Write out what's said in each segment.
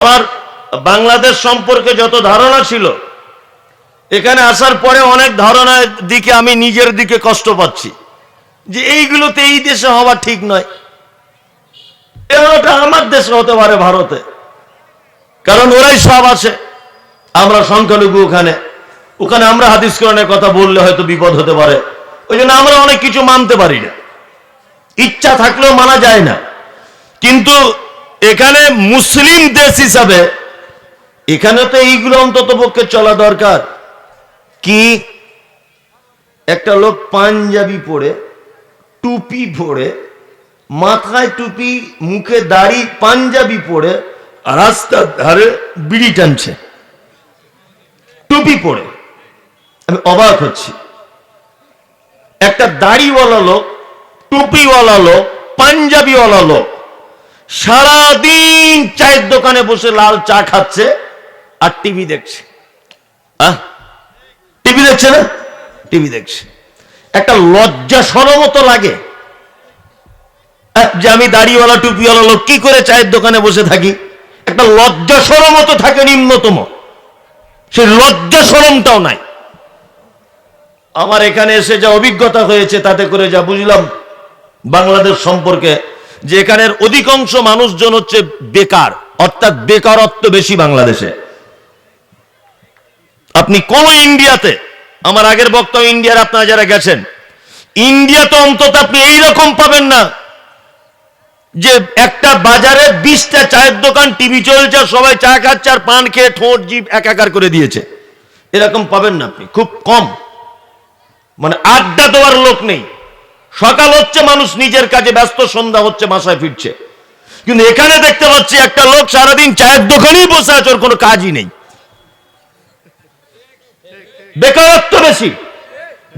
আমার বাংলাদেশ সম্পর্কে যত ধারণা ছিল, এখানে আসার পরে অনেক ধারণার দিকে আমি নিজের দিকে কষ্ট পাচ্ছি যে এইগুলোতে এই দেশে হওয়া ঠিক নয়। ওটা আমার দেশে হতে পারে ভারতে। কারণ ওরাই সব আছে। আমরা সংখ্যালঘু ওখানে। ওখানে আমরা হাদিস কোরআনের কথা বললে হয়তো বিপদ হতে পারে। ওই জন্য আমরা অনেক কিছু মানতে পারি না। ইচ্ছা থাকলেও মানা যায় না। কিন্তু এখানে মুসলিম দেশ হিসাবে এখানে তো এইগুলো অন্তত পক্ষে চলা দরকার। কি? একটা লোক পাঞ্জাবি পরে, টুপি পরে, মাথায় টুপি, মুখে দাড়ি, পাঞ্জাবি পরে, রাস্তার ধারে বিড়ি টানছে। টুপি পরে। আমি অবাক হচ্ছি। একটা দাড়িওয়ালা লোক, টুপিওয়ালা লোক, পাঞ্জাবিওয়ালা লোক সারাদিন চায়ের দোকানে বসে লাল চা খাচ্ছে আর টিভি দেখছে। টিভি দেখছে না? টিভি দেখছে। একটা লজ্জা সরমতো লাগে। যে আমি দাড়িওয়ালা, টুপিওয়ালা লোক, কি করে চায়ের দোকানে বসে থাকি? একটা লজ্জা সরমতো থাকে নিম্নতম। সেই লজ্জা সরমটাও নাই। আমার এখানে এসে যা অভিজ্ঞতা হয়েছে, তাতে করে যা বুঝলাম, বাংলাদেশ সম্পর্কে যে এখানের অধিকাংশ মানুষজন হচ্ছে বেকার, অর্থাৎ বেকারত্ব বেশি বাংলাদেশে। আপনি কোন ইন্ডিয়াতে, আমার আগের বক্তব্য ইন্ডিয়ার আপনারা যারা গেছেন, ইন্ডিয়াতে অন্তত আপনি এইরকম পাবেন না যে একটা বাজারে বিশটা চায়ের দোকান, টিভি চলছে, সবাই চা খাচ্ছে আর পান খেয়ে ঠোঁট জিভ একাকার করে দিয়েছে। এরকম পাবেন না আপনি, খুব কম। মানে আড্ডা দেওয়ার লোক নেই। সকাল হচ্ছে, মানুষ নিজের কাজে ব্যস্ত, সন্ধ্যা হচ্ছে, বাসায় ফিরছে। কিন্তু এখানে দেখতে পাচ্ছি, একটা লোক সারাদিন চায়ের দোকানেই বসে আছে, ওর কোনো কাজই নেই। বেকারত্ব বেশি,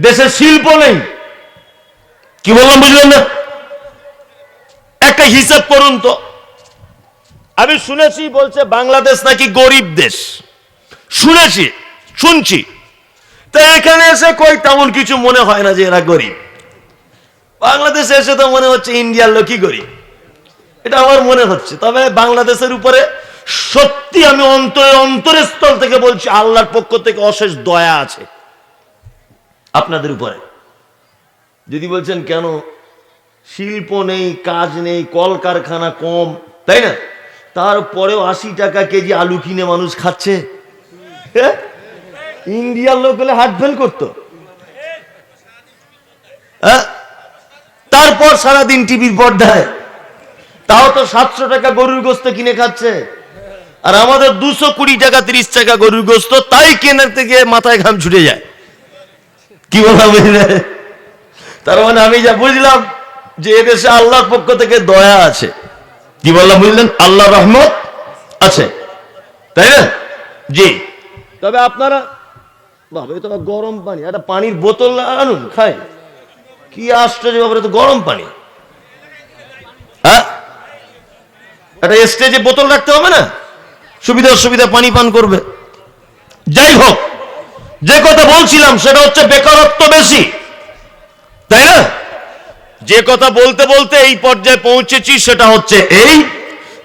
দেশের শিল্প নেই। কি বললাম, বুঝলেন না? একটা হিসাব করুন তো। আমি শুনেছি, বলছে বাংলাদেশ নাকি গরিব দেশ। শুনেছি, শুনছি। তা এখানে এসে কই, তেমন কিছু মনে হয় না যে এরা গরিব। বাংলাদেশে এসে তো মনে হচ্ছে ইন্ডিয়ার লোকই করি এটা আমার মনে হচ্ছে। তবে বাংলাদেশের উপরে সত্যি আমি অন্তরে অন্তরের স্থল থেকে বলছি, আল্লাহর পক্ষ থেকে অশেষ দয়া আছে আপনাদের উপরে। যদি বলছেন, কেন? শিল্প নেই, কাজ নেই, কলকারখানা কম, তাই না? তারপরেও আশি টাকা কেজি আলু কিনে মানুষ খাচ্ছে? ইন্ডিয়ার লোক হলে হার্ট ফেল করতো। হ্যাঁ? তারপর সারাদিন টিভির পর্দায়। তাও তো সাতশো টাকা গরুর গোস্ত কিনে খাচ্ছে। আর আমাদের দুশো কুড়ি টাকা, তিরিশ টাকা গরুর গোস্ত, তাই কেনার থেকে মাথায় ঘাম ছুটে যায়। কি বললাম বুঝলে? তার মানে আমি যা বুঝলাম যে এদেশে আল্লাহর পক্ষ থেকে দয়া আছে। কি বললাম বুঝলেন? আল্লাহ রহমত আছে। তাই না? জি। তবে আপনারা বাবা তো গরম পানি, একটা পানির বোতল আনুন, খাই। কি আশ্চর্য ব্যাপারে তো গরম পানি। হ্যাঁ? স্টেজে বোতল রাখতে হবে না? সুবিধা অসুবিধা পানি পান করবে। যাই হোক, যে কথা বলছিলাম, সেটা হচ্ছে বেকারত্ব বেশি। তাই না? যে কথা বলতে বলতে এই পর্যায়ে পৌঁছেছি, সেটা হচ্ছে এই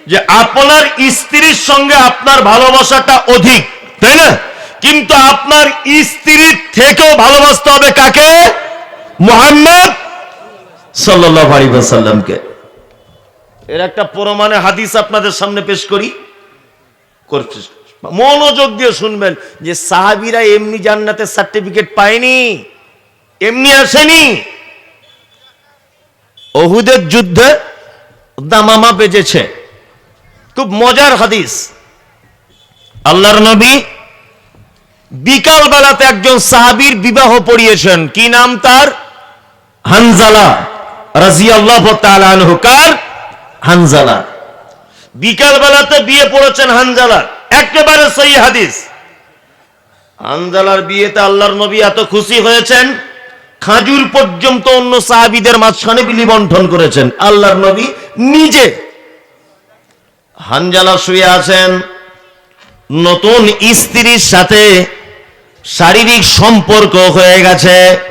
যে আপনার স্ত্রীর সঙ্গে আপনার ভালোবাসাটা অধিক, তাই না? কিন্তু আপনার স্ত্রীর থেকেও ভালোবাসতে হবে কাকে? মোহাম্মদ সাল্লাল্লাহু আলাইহি ওয়াসাল্লামকে। এর একটা প্রমাণে হাদিস আপনাদের সামনে পেশ করি। করছি। মনোযোগ দিয়ে শুনবেন যে সাহাবীরা এমনি জান্নাতের সার্টিফিকেট পায়নি, এমনি আসেনি। অহুদের যুদ্ধে দামামা বেজেছে। খুব মজার হাদিস। আল্লাহর নবী বিকাল বেলাতে একজন সাহাবীর বিবাহ পড়িয়েছেন। কি নাম তার? হানজালা তাআলা আনহু কার? হানজালা। বিকাল বেলাতে বিয়ে পড়েছেন হানজালা। একেবারে সহি হাদিস। হানজালার বিয়েতে আল্লাহর নবী এত খুশি হয়েছেন, খাজুর পর্যন্ত অন্য সাহাবিদের মাঝখানে বিলি বন্টন করেছেন। আল্লাহর নবী নিজে হানজালা শুয়ে আছেন। নতুন স্ত্রীর সাথে শারীরিক সম্পর্ক হয়ে গেছে।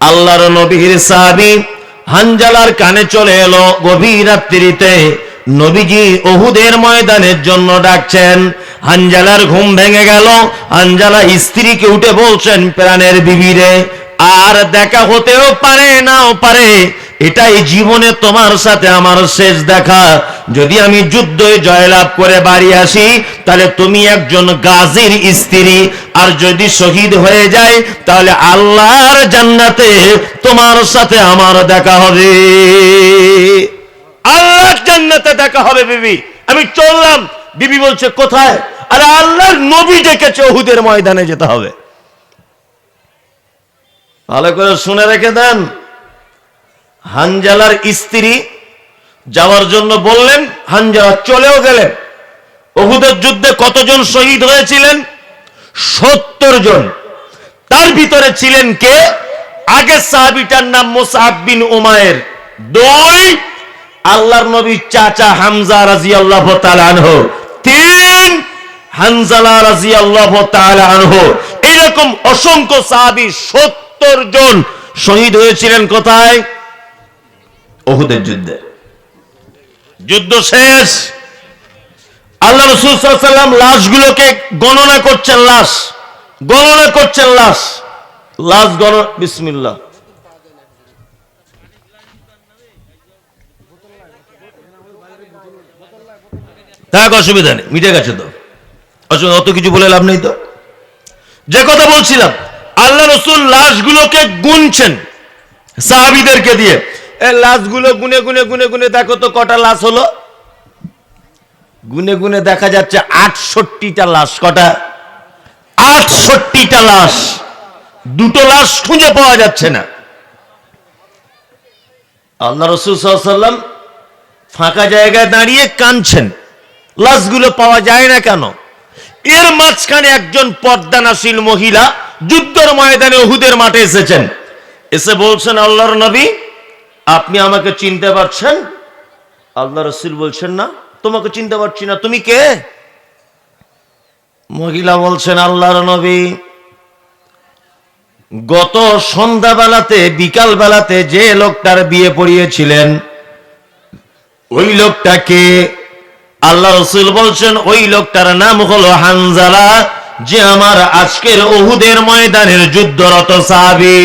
আল্লাহর নবীর সাহাবি হানজালার কানে চলে এলো গভীর রাত্রিতে। নবীজি ওহুদের ময়দানের জন্য ডাকছেন। হানজালার ঘুম ভেঙে গেল। হানজালা স্ত্রীকে উঠে বলছেন, প্রাণের বিবিরে, আর দেখা হতেও পারে, নাও পারে। এটাই জীবনে তোমার সাথে আমার শেষ দেখা। যদি আমি যুদ্ধে জয়লাভ করে বাড়ি আসি, তাহলে তুমি একজন গাজীর স্ত্রী। আর যদি শহীদ হয়ে যায় তাহলে আল্লাহর জান্নাতে তোমার সাথে আমার দেখা হবে। আল্লাহর জান্নাতে দেখা হবে, বিবি। আমি চললাম। বিবি বলছে, কোথায়? আরে আল্লাহর নবী ডেকেছে ওহুদের ময়দানে যেতে হবে। ভালো করে শুনে রেখে দেন। হানজালার স্ত্রী যাওয়ার জন্য বললেন, হানজালা চলেও গেলেন। ওহুদের যুদ্ধে কতজন শহীদ হয়েছিলেন? সত্তর জন। তার ভিতরে ছিলেন কে? আগে সাহাবিটার নাম মোসাহাব বিন উমায়ের। দুই আল্লাহর নবীর চাচা হামজা রাজি আল্লাহ তিন হানজালা রাজি আল্লাহ আনহ। এরকম অসংখ্য সাহাবি সত্তর জন শহীদ হয়েছিলেন কোথায়? ওহুদের যুদ্ধে। যুদ্ধ শেষ। আল্লাহ রসুল সাল্লাম লাশগুলোকে গণনা করছেন, লাশ। গণনা করছেন, লাশ। লাশ গণ বিসমিল্লাহ। থাক, অসুবিধা নেই, মিটে গেছে তো। অসুবিধা, অত কিছু বলে লাভ নেই তো। যে কথা বলছিলাম, আল্লাহ রসুল লাশগুলোকে গুনছেন সাহাবিদেরকে দিয়ে। এ লাশগুলো গুনে গুনে গুনে গুনে দেখো তো কটা লাশ হলো? গুনে গুনে দেখা যাচ্ছে আটষট্টিটা লাশ। কটা? আটষট্টিটা লাশ। দুটো লাশ খুঁজে পাওয়া যাচ্ছে না। আল্লাহ রসুল সাল্লাম ফাঁকা জায়গায় দাঁড়িয়ে কাঁদছেন। লাশগুলো পাওয়া যায় না কেন? এর মাঝখানে একজন পর্দানাশীল মহিলা যুদ্ধের ময়দানে ওহুদের মাঠে এসেছেন। এসে বলছেন, আল্লাহর নবী আপনি আমাকে চিনতে পারছেন? আল্লাহ রসুল বলছেন, না, তোমাকে চিনতে পারছি না। তুমি কে? মহিলা বলছেন, আল্লাহর নবী, গত সন্ধ্যাবেলাতে বিকাল বেলাতে যে লোকটার বিয়ে পড়িয়েছিলেন, ওই লোকটাকে আল্লাহ রসুল বলছেন, ওই লোকটার নাম হলো হানজালা, যে আমার আজকের ওহুদের ময়দানের যুদ্ধরত সাহাবি।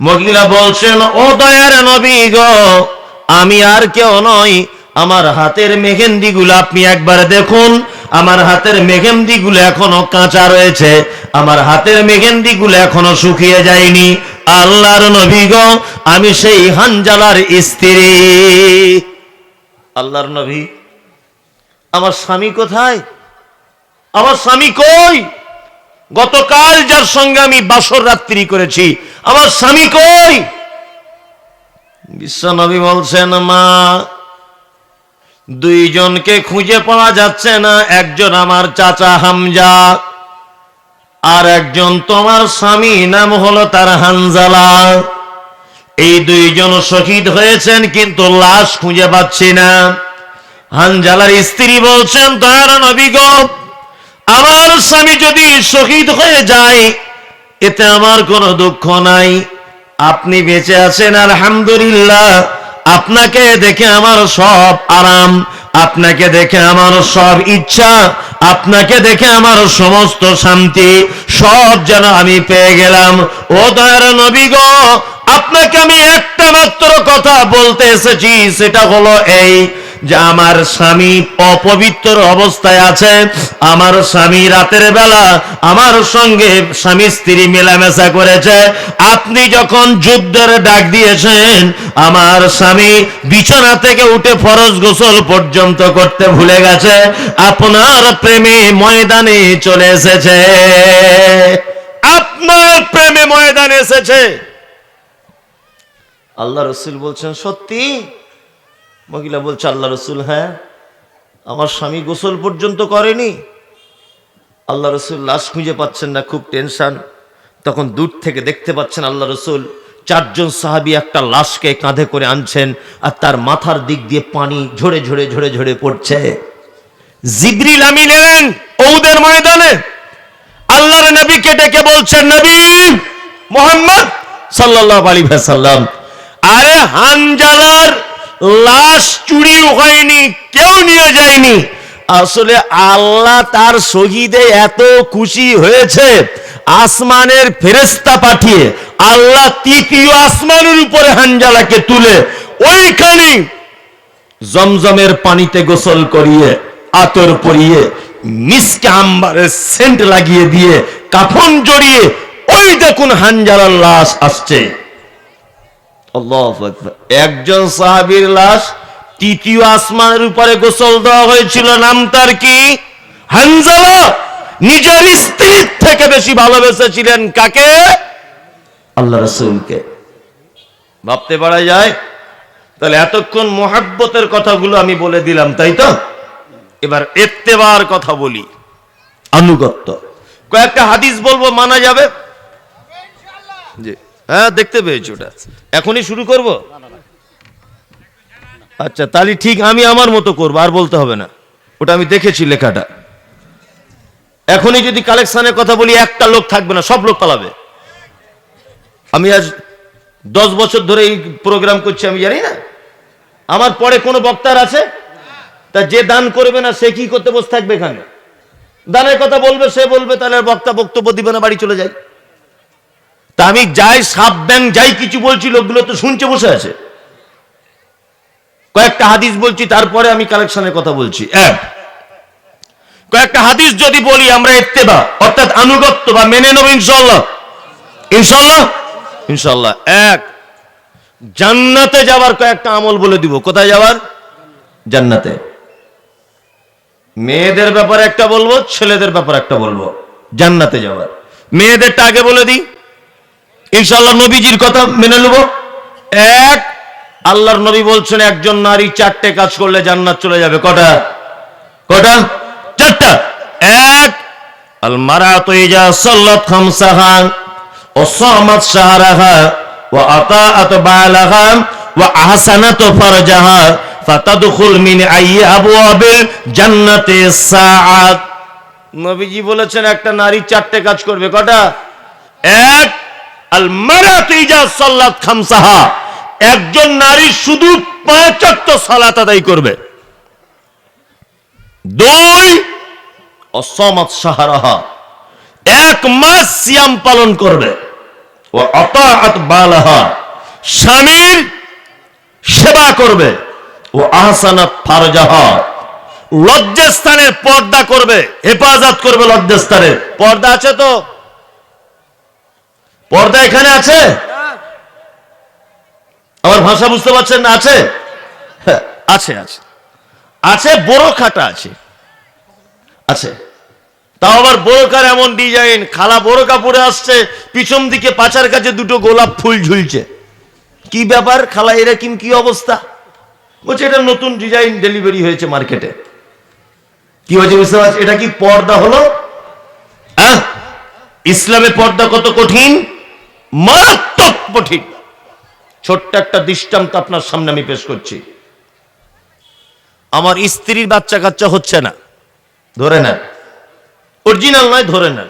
মহিলা বলছেন, ও দয়ার নবী গো, আমি আর কেউ নই। আমার হাতের মেহেন্দি গুলো আপনি একবার দেখুন। আমার হাতের মেহেন্দি গুলো এখনও কাঁচা রয়েছে। আমার হাতের মেহেন্দি গুলো এখনও শুকিয়ে যায়নি। আল্লাহর নবী গো, আমি সেই হানজালার স্ত্রী। আল্লাহর নবী, আমার স্বামী কোথায়? আমার স্বামী কই? গতকাল যার সঙ্গে আমি বাসর রাত্রি করেছি। আমার স্বামী কই? বিশ্বনবী বলছেন, মা, দুইজনকে খুঁজে পাওয়া যাচ্ছে না। একজন আমার চাচা হামজা আর একজন তোমার স্বামী, নাম হলো তার হানজালা। এই দুইজন শহীদ হয়েছেন, কিন্তু লাশ খুঁজে পাচ্ছি না। হানজালার স্ত্রী বলছেন দয়ার নবী গো আমার স্বামী যদি শহীদ হয়ে যায়, এতে আমার কোনো দুঃখ নাই। আপনি বেঁচে আছেন, আলহামদুলিল্লাহ। আপনাকে দেখে আমার সব আরাম, আপনাকে দেখে আমার সব ইচ্ছা, আপনাকে দেখে আমার সমস্ত শান্তি, সব যেন আমি পেয়ে গেলাম। ও দয়ার নবী গো, আপনাকে আমি একটা মাত্র কথা বলতে এসেছি, সেটা হলো এই যে আমার স্বামী অপবিত্র অবস্থায় আছে, আমার স্বামী রাতের বেলা আমার সঙ্গে স্বামী স্ত্রী মেলামেশা করেছে। আপনি যখন যুদ্ধের ডাক দিয়েছেন, আমার স্বামী বিছানা থেকে উঠে ফরজ গোসল পর্যন্ত করতে ভুলে গেছে। আপনার প্রেমে ময়দানে চলে এসেছে। আপনার প্রেমে ময়দানে এসেছে। আল্লাহ রসুল বলছেন, সত্যি? মহিলা বলছে, আল্লাহ রসুল হ্যাঁ আমার স্বামী গোসল পর্যন্ত করেনি। আল্লাহ রসুল লাশ খুঁজে পাচ্ছেন না, খুব টেনশন। তখন দূর থেকে দেখতে পাচ্ছেন আল্লাহ রসুল চারজন সাহাবি একটা লাশকে কাঁধে করে আনছেন আর তার মাথার দিক দিয়ে পানি ঝরে ঝরে ঝরে ঝরে পড়ছে। জিবরিল আমিন এলেন ওদের ময়দানে। আল্লাহর নবীকে ডেকে বলছেন, নবী মোহাম্মদ সাল্লাল্লাহু আলাইহি ওয়াসাল্লাম, আরে হানজালার লাশ চুরিও হয়নি, কেউ নিয়ে যায়নি আসলে আল্লাহ তার শহীদে এত খুশি হয়েছে, আসমানের ফেরেস্তা পাঠিয়ে আল্লাহ তৃতীয় আসমানের উপরে হানজালাকে তুলে ওইখানে জমজমের পানিতে গোসল করিয়ে, আতর পরিয়ে, মিসকে আম্বারের সেন্ট লাগিয়ে দিয়ে, কাফন জড়িয়ে, ওই দেখুন হানজালার লাশ আসছে। একজন সাহাবীর লাশ তৃতীয় আসমানের উপরে গোসল দেওয়া হয়েছিল, নাম তার কি? নিজের স্ত্রীর থেকে বেশি ভালোবেসেছিলেন কাকে? আল্লাহ রসুলকে। ভাবতে পারা যায়? তাহলে এতক্ষণ মোহাব্বতের কথাগুলো আমি বলে দিলাম, তাই তো? এবার এত্তেবার কথা বলি। আনুগত্য। কয়েকটা হাদিস বলব, মানা যাবে? জি। হ্যাঁ দেখতে পেয়েছি ওটা। এখনই শুরু করব? আচ্ছা তাহলে ঠিক আমি আমার মতো করব, আর বলতে হবে না। ওটা আমি দেখেছি লেখাটা। এখনই যদি কালেকশনের কথা বলি, একটা লোক থাকবে না, সব লোক পালাবে। আমি আজ দশ বছর ধরে এই প্রোগ্রাম করছি, আমি জানি না? আমার পরে কোনো বক্তার আছে? তা যে দান করবে না, সে কি করতে বসে থাকবে এখানে? দানের কথা বলবে, সে বলবে, তাহলে বক্তা বক্তব্য দিবে না, বাড়ি চলে যায়। তা আমি যাই, সাপ, ব্যাং, যাই কিছু বলছি, লোকগুলো তো শুনছে, বসে আছে। কয়েকটা হাদিস বলছি, তারপরে আমি কালেকশনের কথা বলছি। এক, কয়েকটা হাদিস যদি বলি, আমরা ইত্তেবা, অর্থাৎ আনুগত্য বা মেনে নেব ইনশাল্লাহ ইনশাল্লাহ ইনশাল্লাহ এক, জান্নাতে যাওয়ার কয়েকটা আমল বলে দিব। কোথায় যাওয়ার? জান্নাতে। মেয়েদের ব্যাপারে একটা বলব, ছেলেদের ব্যাপারে একটা বলব। জান্নাতে যাওয়ার। মেয়েদেরটা আগে বলে দিই। ইনশাল্লাহ নবীজির কথা মেনে নেব। এক, আল্লাহর নবী বলছেন, একজন নারী চারটে কাজ করলে জান্নাত চলে যাবে। কটা? কটা? চারটা। এক, আল মারাতু ইজা সাল্লাত খামসাহা ওয়া সামাত শাহরাহা ওয়া আতাআত বালাহা ওয়া আহসানাত ফারজাহা ফাতাদখুল মিন আইয়ি আবওয়াবিল জান্নাতি সাআত। নবীজি বলেছেন, একটা নারী চারটে কাজ করবে। কটা? এক আল মারাতু ইজা সাল্লাত খামসাহা। একজন নারী শুধু পাঁচ ওয়াক্ত সালাত আদায় করবে। দুই, অসমাত সাহারাহা। এক মাস সিয়াম পালন করবে। ও অতাআত বালাহা। স্বামীর সেবা করবে। ও আহসানাত ফারজাহা। লজ্জাস্থানের পর্দা করবে। হেফাজত করবে লজ্জাস্থানের পর্দা আছে তো? পর্দা এখানে আছে? আমার ভাষা বুঝতে পারছেন না? আছে? আছে আছে। আছে বড় খাটা আছে। আছে। তাও আবার বোরকার এমন ডিজাইন খালা বড় কাপড়ে আসছে পিছন দিকে পাচার কাছে দুটো গোলাপ ফুল ঝুলছে। কি ব্যাপার খালা এরকম কি অবস্থা? বলছে এটা নতুন ডিজাইন ডেলিভারি হয়েছে মার্কেটে। কি হয়েছে বুঝতে পারছি এটা কি পর্দা হলো? ইসলামে পর্দা কত কঠিন? মারাত্মক কঠিন। ছোট্ট একটা দৃষ্টান্ত আপনার সামনে আমি পেশ করছি। আমার স্ত্রীর বাচ্চা কাচ্চা হচ্ছে না। ধরে নেন। অরিজিনাল নয়, ধরে নেন।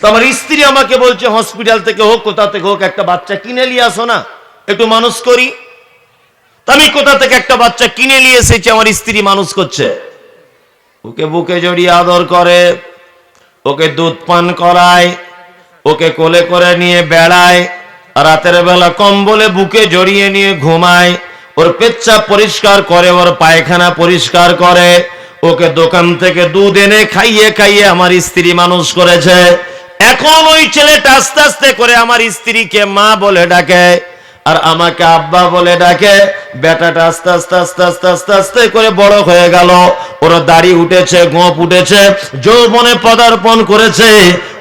তো আমার স্ত্রী আমাকে বলছে হসপিটাল থেকে হোক, কোথা থেকে হোক, একটা বাচ্চা কিনে নিয়ে আসো না। একটু মানুষ করি। আমি কোথা থেকে একটা বাচ্চা কিনে নিয়ে এসেছি, আমার স্ত্রী মানুষ করছে। ওকে বুকে জড়িয়ে আদর করে, ওকে দুধ পান করায় ওকে কোলে করে নিয়ে বেড়ায়, রাতের বেলা কম্বলে বুকে জড়িয়ে নিয়ে ঘুমায়, ওর পেচ্ছাপ পরিষ্কার করে, ওর পায়খানা পরিষ্কার করে, ওকে দোকান থেকে দুধ এনে খাইয়ে খাইয়ে আমার স্ত্রী মানুষ করেছে। এখন ওই ছেলেটা আস্তে আস্তে করে আমার স্ত্রীকে মা বলে ডাকে, আর আমাকে আব্বা বলে ডাকে বেটাটা আস্তে আস্তে আস্তে আস্তে আস্তে আস্তে করে বড় হয়ে গেল। ওর দাড়ি উঠেছে গোপ উঠেছে, যৌবনে পদার্পণ করেছে,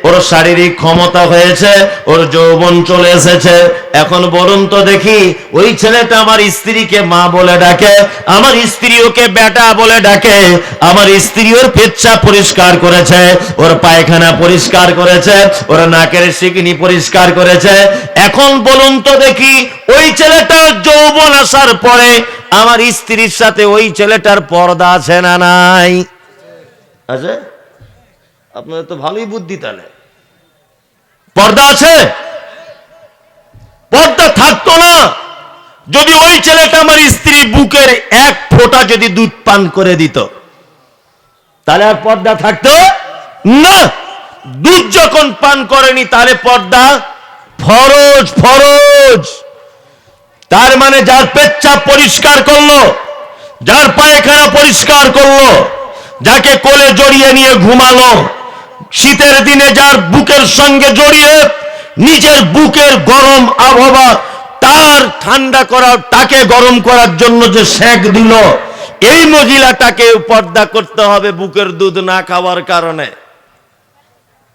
ওর শারীরিক ক্ষমতা হয়েছে, ওর যৌবন চলে এসেছে। এখন বলুন তো দেখি, ওই ছেলেটা আমার স্ত্রীকে মা বলে ডাকে, আমার স্ত্রী ওকে বেটা বলে ডাকে, আমার স্ত্রী ওর পেচ্ছা পরিষ্কার করেছে, ওর পায়খানা পরিষ্কার করেছে, ওর নাকের সিকিনি পরিষ্কার করেছে। এখন বলুন তো দেখি, ওই ছেলেটার যৌবন আসার পরে আমার স্ত্রীর সাথে ওই ছেলেটার পর্দা আছে না নাই? আছে? আপনাদের তো ভালোই বুদ্ধি তাহলে। পর্দা আছে? পর্দা থাকতো না। যদি ওই ছেলেটা আমার স্ত্রী বুকের এক ফোঁটা যদি দুধ পান করে দিত তাহলে আর পর্দা থাকতো না। দুধ যখন পান করেনি তাহলে পর্দা ফরজ ফরজ। তার মানে যার পেচ্ছাপ পরিষ্কার করল, যার পায়খানা পরিষ্কার করল, যাকে কোলে জড়িয়ে নিয়ে ঘুমালো, শীতের দিনে যার বুকের সঙ্গে জড়িয়ে নিজের বুকের গরম আবহাওয়া, তার ঠান্ডা করার, তাকে গরম করার জন্য যে সেক দিল, এই মহিলাটাকে পর্দা করতে হবে বুকের দুধ না খাওয়ার কারণে।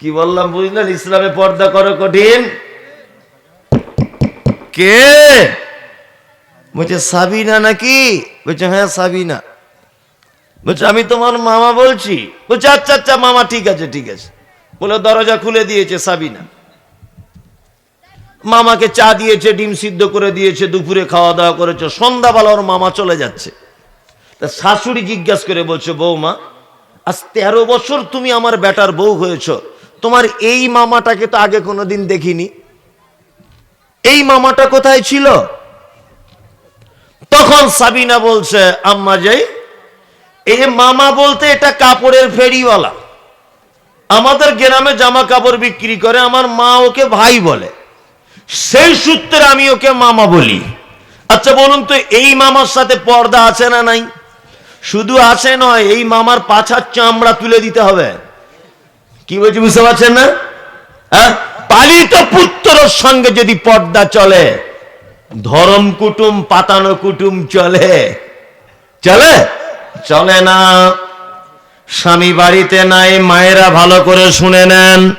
কি বললাম বুঝলেন? ইসলামে পর্দা করো কঠিন। কে? বলছে, সাবিনা নাকি? বলছে হ্যাঁ সাবিনা। বলছে, আমি তোমার মামা বলছি। বলছে আচ্ছা আচ্ছা মামা, ঠিক আছে ঠিক আছে। বলে, দরজা খুলে দিয়েছে সাবিনা। মামাকে চা দিয়েছে, ডিম সিদ্ধ করে দিয়েছে, দুপুরে খাওয়া দাওয়া করেছে, সন্ধ্যাবেলা ওর মামা চলে যাচ্ছে। তা শাশুড়ি জিজ্ঞাসা করে বলছে, বৌমা, আজ তেরো বছর তুমি আমার বেটার বউ হয়েছ, তোমার এই মামাটাকে তো আগে কোনোদিন দেখিনি। এই মামাটা কোথায় ছিল? তখন সাবিনা বলছে, আম্মা যাই, এই যে মামা বলতে এটা কাপড়ের ফেরিওয়ালা। আমাদের গ্রামে জামা কাপড় বিক্রি করে, আমার মা ওকে ভাই বলে। সেই সূত্রে আমি ওকে মামা বলি। আচ্ছা বলুন তো, এই মামার সাথে পর্দা আছে না নাই? শুধু আছে নয়, এই মামার পাছার চামড়া তুলে দিতে হবে। কি বলছি, বুঝতে পারছেন না? হ্যাঁ? পালিত পুত্রর সঙ্গে যদি পর্দা চলে ধরম কুটুম, পাতানো কুটুম চলে। চলে? চলে না। স্বামী বাড়িতে নাই, মায়েরা ভালো করে শুনে নেন।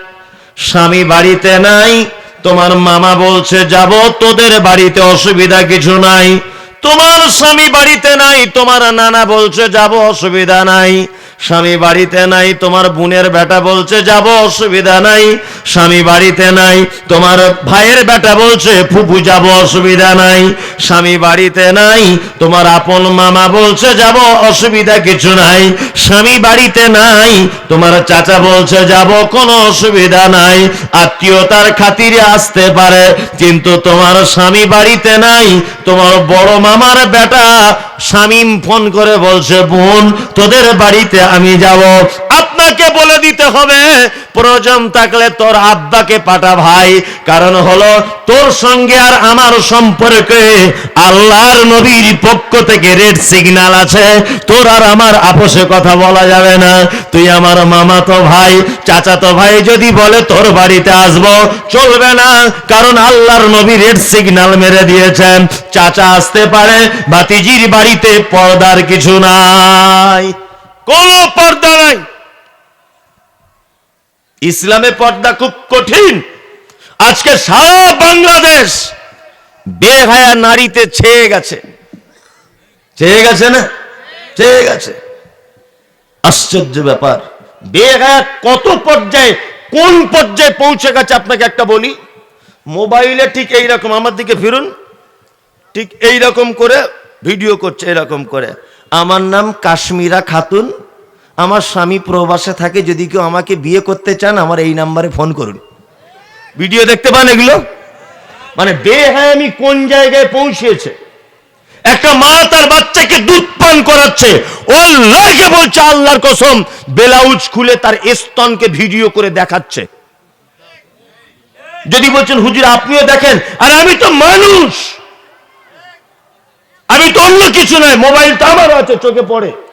স্বামী বাড়িতে নাই, তোমার মামা বলছে, যাব, তোদের বাড়িতে অসুবিধা কিছু নাই। তোমার স্বামী বাড়িতে নাই, তোমার নানা বলছে, যাব, অসুবিধা নাই। স্বামী বাড়িতে নাই, তোমার বোনের বেটা বলছে, যাব, অসুবিধা নাই। স্বামী বাড়িতে নাই, তোমার ভাইয়ের বেটা বলছে ফুপু যাব, অসুবিধা নাই। স্বামী বাড়িতে নাই, তোমার আপন মামা বলছে, যাব, অসুবিধা কিছু নাই। স্বামী বাড়িতে নাই, তোমার চাচা বলছে, যাব, কোনো অসুবিধা নাই। আত্মীয়তার খাতিরে আসতে পারে, কিন্তু তোমার স্বামী বাড়িতে নাই, তোমার বড় মামার বেটা স্বামী ফোন করে বলছে বোন তোদের বাড়িতে আমি যাব। আপনাকে বলে দিতে হবে, প্রয়োজন থাকলে তোর আব্বাকে পাঠা ভাই। কারণ হলো, তোর সঙ্গে আর আমার সম্পর্কে আল্লাহর নবীর পক্ষ থেকে রেড সিগন্যাল আছে। তোর আর আমার আপোষে কথা বলা যাবে না। তুই আমার মামা তো ভাই চাচা তো ভাই যদি বলে তোর বাড়িতে আসব, চলবে না। কারণ আল্লাহর নবী রেড সিগন্যাল মেরে দিয়েছেন। চাচা আসতে পারে বাতিজির বাড়িতে পর্দার কিছু নাই। কোনো পর্দা নাই। ইসলামে পর্দা খুব কঠিন। আজকে সারা বাংলাদেশ বেহায়া নারীতে ছেয়ে গেছে। ছেয়ে গেছে না? ছেয়ে গেছে। আশ্চর্য ব্যাপার। বেহায়া কত পর্যায়ে কোন পর্যায়ে পৌঁছে গেছে আপনাকে একটা বলি? মোবাইলে ঠিক এই রকম আমার দিকে ফিরুন। ঠিক এই রকম করে ভিডিও করছে এরকম করে। আমার নাম কাশ্মীরা খাতুন। আমার স্বামী প্রবাসে থাকে, যদি কেউ আমাকে বিয়ে করতে চান, আমার এই নাম্বারে ফোন করুন। ভিডিও দেখতে পান এগুলো? মানে বেহায়ামি কোন জায়গায় পৌঁছেছে? একটা মা তার বাচ্চাকে দুধ পান করাচ্ছে। লাগে বলছে, আল্লাহর কসম, বেলাউজ খুলে তার স্তনকে ভিডিও করে দেখাচ্ছে। যদি বলছেন, হুজুর, আপনিও দেখেন? আর, আমি তো মানুষ। আমি তো অন্য কিছু নয়, মোবাইলটা আমারও আছে, চোখে পড়ে।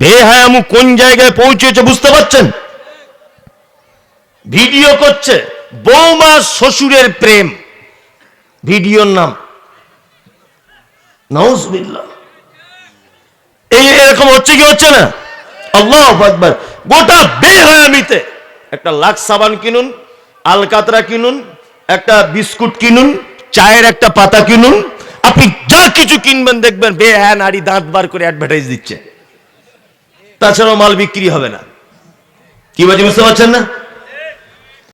বেহায়ামু কোন জায়গায় পৌঁছেছে বুঝতে পারছেন? ভিডিও করছে বৌমা শ্বশুরের প্রেম। ভিডিওর নাম এই এরকম হচ্ছে কি হচ্ছে না? আল্লাহ আকবার। গোটা বেহায়ামিতে একটা লাক্স সাবান কিনুন, আলকাতরা কিনুন, একটা বিস্কুট কিনুন, চায়ের একটা পাতা কিনুন, আপনি যা কিছু কিনবেন দেখবেন বেহায়া নারী দাঁত বার করে অ্যাডভার্টাইজ দিচ্ছে। তাছাড়াও মাল বিক্রি হবে না। কি বলছি বুঝতে পারছেন না?